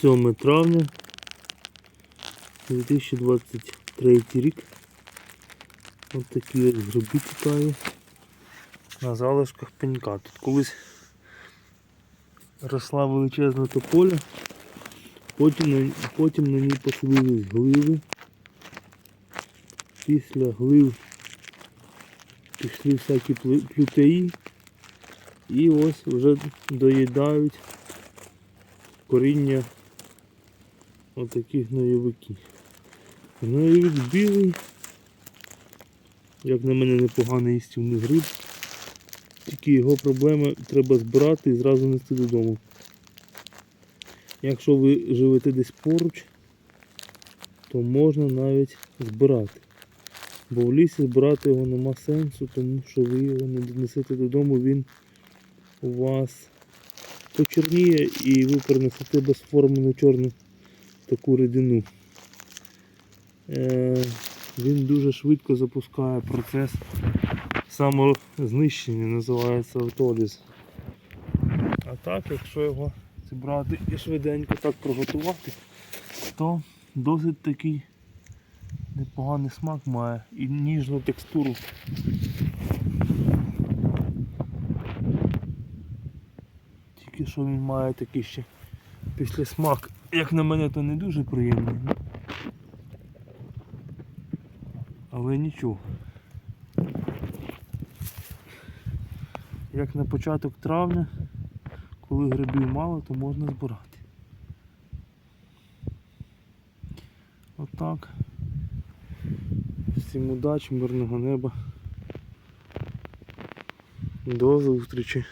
7 травня 2023 рік. Ось такі ось гриби тікає на залишках пенька. Тут колись росла величезна тополя, потім потім на ній поселились гливи. Після глив пішли всякі плю- плютеї і ось вже доїдають коріння отаких гноєвиків. Гноєвик білий, як на мене непоганий їстівний гриб. Тільки його проблема треба збирати і зразу нести додому. Якщо ви живете десь поруч, то можна навіть збирати. Бо в лісі збирати його нема сенсу, тому що ви його не донесете додому, він у вас почорніє і ви перенесете безформену чорну таку рідину. Е, він дуже швидко запускає процес самознищення, називається автоліз. А так, якщо його зібрати і швиденько так приготувати, то досить такий непоганий смак має і ніжну текстуру. Тільки що він має такий ще після смак, як на мене, то не дуже приємний. ну. Але нічого. Як на початок травня, коли грибів мало, то можна збирати. Отак. Всім удачі, мирного неба. До зустрічі.